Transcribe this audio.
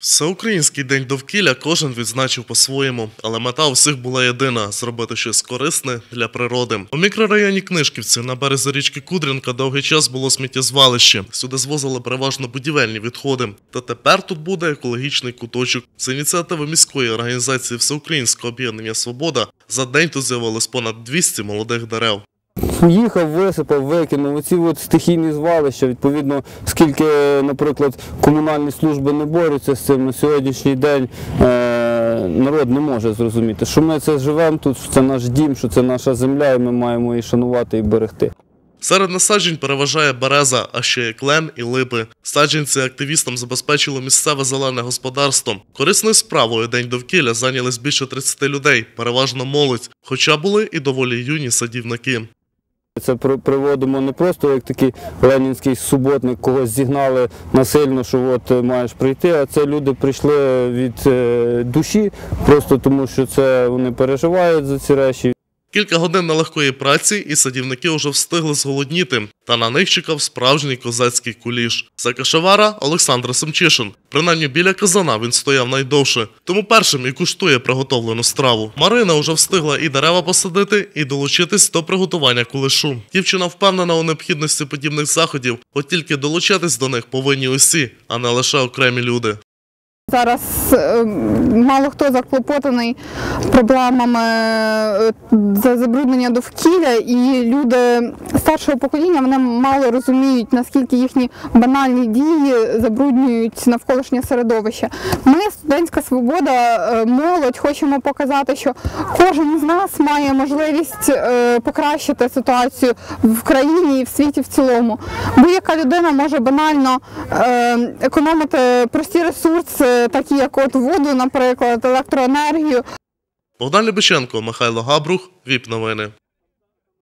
Всеукраїнський день довкілля кожен відзначив по-своєму, але мета у всіх була єдина зробити щось корисне для природи. У мікрорайоні Книжківці на березі річки Кудрінка довгий час було сміттєзвалище. Сюди звозили переважно будівельні відходи. Та тепер тут буде екологічний куточок. З ініціативи міської організації Всеукраїнського об'єднання Свобода за день тут з'явилось понад 200 молодих дерев. Їхав, висипав, викинув. Оці от стихійні звалища, відповідно, скільки, наприклад, комунальні служби не борються з цим на сьогоднішній день. Е- народ не може зрозуміти, що ми це живемо тут, що це наш дім, що це наша земля, і ми маємо її шанувати і берегти. Серед насаджень переважає береза, а ще є клен і липи. Саджанці активістам забезпечило місцеве зелене господарство. Корисною справою День довкілля зайнялись більше 30 людей, переважно молодь, хоча були і доволі юні садівники. Це приводимо не просто як такий ленінський суботник, когось зігнали насильно, що от е, маєш прийти, а це люди прийшли від е, душі, просто тому що це вони переживають за ці речі. Кілька годин нелегкої праці, і садівники вже встигли зголодніти, та на них чекав справжній козацький куліш. За кашевара Олександр Семчишин. Принаймні біля казана він стояв найдовше, тому першим і куштує приготовлену страву. Марина вже встигла і дерева посадити, і долучитись до приготування кулешу. Дівчина впевнена у необхідності подібних заходів, от тільки долучатись до них повинні усі, а не лише окремі люди. Зараз е, мало хто заклопотаний проблемами е, забруднення довкілля, і люди старшого покоління вони мало розуміють, наскільки їхні банальні дії забруднюють навколишнє середовище. Ми, студентська свобода, е, молодь, хочемо показати, що кожен з нас має можливість е, покращити ситуацію в країні і в світі в цілому. Будь-яка людина може банально е, економити прості ресурси, такі як от воду, наприклад, електроенергію. Богдан Любиченко, Михайло Габрух, ВІП новини.